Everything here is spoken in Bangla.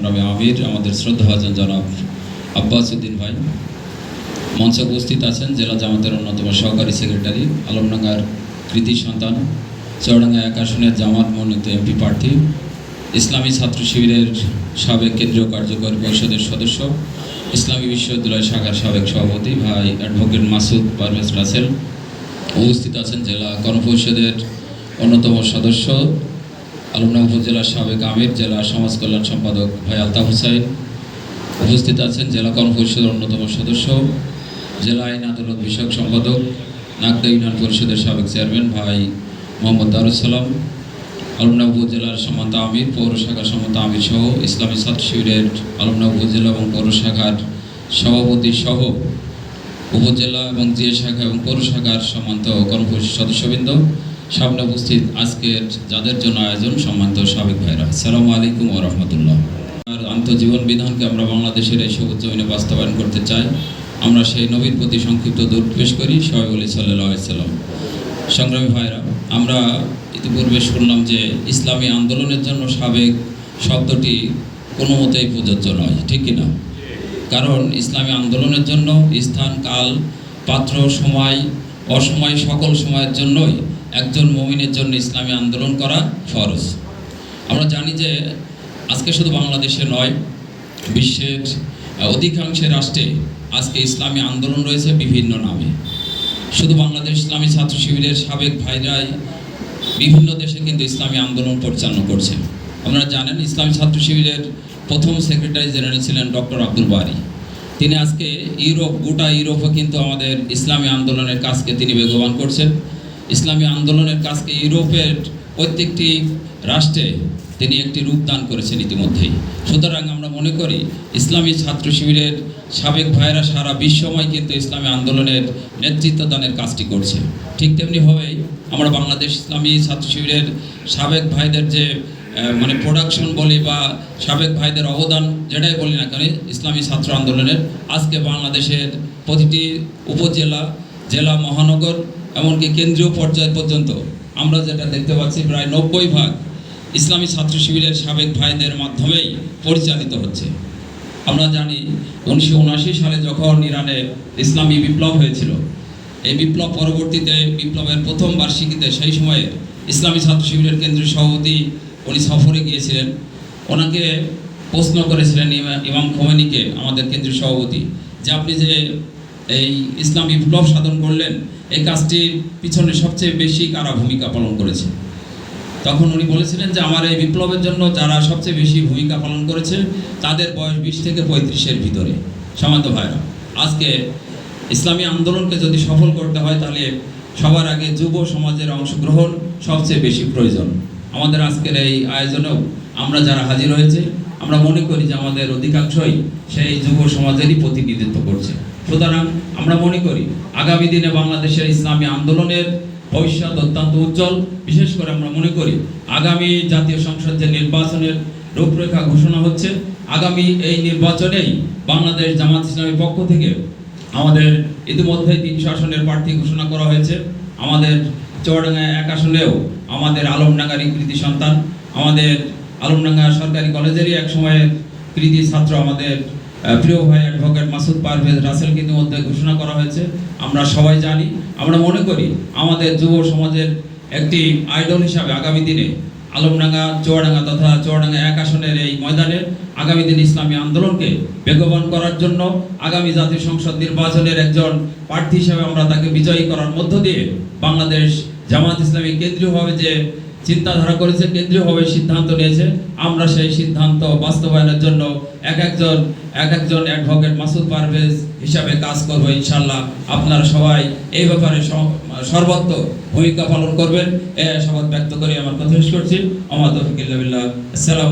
সংগ্রামী আমির, আমাদের শ্রদ্ধাভাজন জনাব আব্বাস উদ্দিন ভাই। মঞ্চে উপস্থিত আছেন জেলা জামাতের অন্যতম সহকারী সেক্রেটারি, আলমডাঙ্গার কৃতি সন্তান, চৌডাঙ্গা এক আসনের জামাত মনোনীত এমপি প্রার্থী, ইসলামী ছাত্র শিবিরের সাবেক কেন্দ্রীয় কার্যকরী পরিষদের সদস্য, ইসলামী বিশ্ববিদ্যালয় শাখার সাবেক সভাপতি ভাই অ্যাডভোকেট মাসুদ পারভেজ রাসেল। উপস্থিত আছেন জেলা গণপরিষদের অন্যতম সদস্য আলমডাঙ্গা উপজেলার সাবেক আমির, জেলা সমাজ কল্যাণ সম্পাদক ভাই আলতাফ হুসাইন উপস্থিত আছেন জেলা কর্মপরিষদের অন্যতম সদস্য, জেলা আইন আদালত বিষয়ক সম্পাদক, নাগদা ইউনিয়ন পরিষদের সাবেক চেয়ারম্যান ভাই মোহাম্মদ দারুসালাম আলমডাঙ্গা উপজেলার সমান্ত আমির, পৌর শাখার সমান্ত আমির সহ ইসলামী ছাত্র শিবিরের আলমডাঙ্গা উপজেলা এবং পৌর শাখার সভাপতি সহ উপজেলা এবং জিএ শাখা এবং পৌর শাখার সম্মানিত কর্মপরিষদ সদস্যবৃন্দ। সামনে উপস্থিত আজকের যাদের জন্য আয়োজন সম্মানিত সাবেক ভাইরা আসসালামু আলাইকুম ও রহমতুল্লাহ। আর আন্তঃজীবন বিধানকে আমরা বাংলাদেশের এই সবুজ জমিনে বাস্তবায়ন করতে চাই। আমরা সেই নবীর প্রতি সংক্ষিপ্ত দূর পেশ করি, সবাই বলি সাল্লাম। সংগ্রামী ভাইরা আমরা ইতিপূর্বে শুনলাম যে ইসলামী আন্দোলনের জন্য সাবেক শব্দটি কোনো মতেই প্রযোজ্য নয়, ঠিক কিনা? কারণ ইসলামী আন্দোলনের জন্য স্থান, কাল, পাত্র, সময়, অসময় সকল সময়ের জন্যই একজন মমিনের জন্য ইসলামী আন্দোলন করা ফরজ। আমরা জানি যে আজকে শুধু বাংলাদেশে নয়, বিশ্বের অধিকাংশ রাষ্ট্রে আজকে ইসলামী আন্দোলন রয়েছে বিভিন্ন নামে। শুধু বাংলাদেশ ইসলামী ছাত্র শিবিরের সাবেক ভাইরাই বিভিন্ন দেশে কিন্তু ইসলামী আন্দোলন পরিচালনা করছে। আপনারা জানেন, ইসলামী ছাত্র শিবিরের প্রথম সেক্রেটারি জেনারেল ছিলেন ডক্টর আব্দুল বারি। তিনি আজকে ইউরোপ, গোটা ইউরোপে কিন্তু আমাদের ইসলামী আন্দোলনের কাজকে তিনি বেগবান করছেন। ইসলামী আন্দোলনের কাজকে ইউরোপের প্রত্যেকটি রাষ্ট্রে তিনি একটি রূপদান করেছেন ইতিমধ্যেই। সুতরাং আমরা মনে করি, ইসলামী ছাত্র শিবিরের সাবেক ভাইয়েরা সারা বিশ্বময় কিন্তু ইসলামী আন্দোলনের নেতৃত্ব দানের কাজটি করছে। ঠিক তেমনিভাবেই আমরা বাংলাদেশ ইসলামী ছাত্র শিবিরের সাবেক ভাইদের যে মানে প্রোডাকশন বলি বা সাবেক ভাইদের অবদান যেটাই বলি না কেন, ইসলামী ছাত্র আন্দোলনের আজকে বাংলাদেশের প্রতিটি উপজেলা, জেলা, মহানগর এমনকি কেন্দ্রীয় পর্যায় পর্যন্ত আমরা যেটা দেখতে পাচ্ছি প্রায় নব্বই ভাগ ইসলামী ছাত্র শিবিরের সাবেক ভাইদের মাধ্যমেই পরিচালিত হচ্ছে। আমরা জানি উনিশশো উনআশি সালে যখন ইরানে ইসলামী বিপ্লব হয়েছিল, এই বিপ্লব পরবর্তীতে বিপ্লবের প্রথম বার্ষিকীতে সেই সময়ে ইসলামী ছাত্র শিবিরের কেন্দ্রীয় সভাপতি উনি সফরে গিয়েছিলেন। ওনাকে প্রশ্ন করেছিলেন ইমা- ইমাম খোমেনিকে, আমাদের কেন্দ্রীয় সভাপতি, যে আপনি যে এই ইসলাম বিপ্লব সাধন করলেন, এই কাজটির পিছনে সবচেয়ে বেশি কারা ভূমিকা পালন করেছে? তখন উনি বলেছিলেন যে, আমার এই বিপ্লবের জন্য যারা সবচেয়ে বেশি ভূমিকা পালন করেছে, তাদের বয়স বিশ থেকে পঁয়ত্রিশের ভিতরে। সমান্ত ভাইরা আজকে ইসলামী আন্দোলনকে যদি সফল করতে হয়, তাহলে সবার আগে যুব সমাজের অংশগ্রহণ সবচেয়ে বেশি প্রয়োজন। আমাদের আজকের এই আয়োজনেও আমরা যারা হাজির হয়েছে আমরা মনে করি যে আমাদের অধিকাংশই সেই যুব সমাজেরই প্রতিনিধিত্ব করছে। সুতরাং আমরা মনে করি আগামী দিনে বাংলাদেশের ইসলামী আন্দোলনের ভবিষ্যৎ অত্যন্ত উজ্জ্বল। বিশেষ করে আমরা মনে করি আগামী জাতীয় সংসদ যে নির্বাচনের রূপরেখা ঘোষণা হচ্ছে, আগামী এই নির্বাচনেই বাংলাদেশ জামাত ইসলামীর পক্ষ থেকে আমাদের ইতিমধ্যে তিনশো আসনের প্রার্থী ঘোষণা করা হয়েছে। আমাদের চুয়াডাঙ্গা এক আসনেও আমাদের আলমডাঙ্গারই কৃতি সন্তান, আমাদের আলমডাঙ্গা সরকারি কলেজেরই এক সময়ের কৃতি ছাত্র আমাদের প্রিয় ভাই অ্যাডভোকেট মাসুদ পারভেজ রাসেলকে ইতিমধ্যে ঘোষণা করা হয়েছে। আমরা সবাই জানি, আমরা মনে করি আমাদের যুব সমাজের একটি আইডল হিসাবে আগামী দিনে আলমডাঙ্গা, চুয়াডাঙ্গা তথা চুয়াডাঙ্গা এক আসনের এই ময়দানে আগামী দিন ইসলামী আন্দোলনকে বেগবান করার জন্য আগামী জাতীয় সংসদ নির্বাচনের একজন প্রার্থী হিসেবে আমরা তাকে বিজয়ী করার মধ্য দিয়ে বাংলাদেশ জামাত ইসলামী কেন্দ্রীয়ভাবে যে চিন্তাধারা করেছে, কেন্দ্রীয়ভাবে সিদ্ধান্ত নিয়েছে। আমরা সেই সিদ্ধান্ত বাস্তবায়নের জন্য এক একজন এক একজন অ্যাডভোকেট মাসুদ পারভেজ হিসাবে কাজ করব ইনশাল্লাহ আপনারা সবাই এই ব্যাপারে সর্বত্র ভূমিকা পালন করবেন। এ সবাদ ব্যক্ত করে, আমার কথা শেষ করছি। আমার তফিকুল্লাহ আসসালাম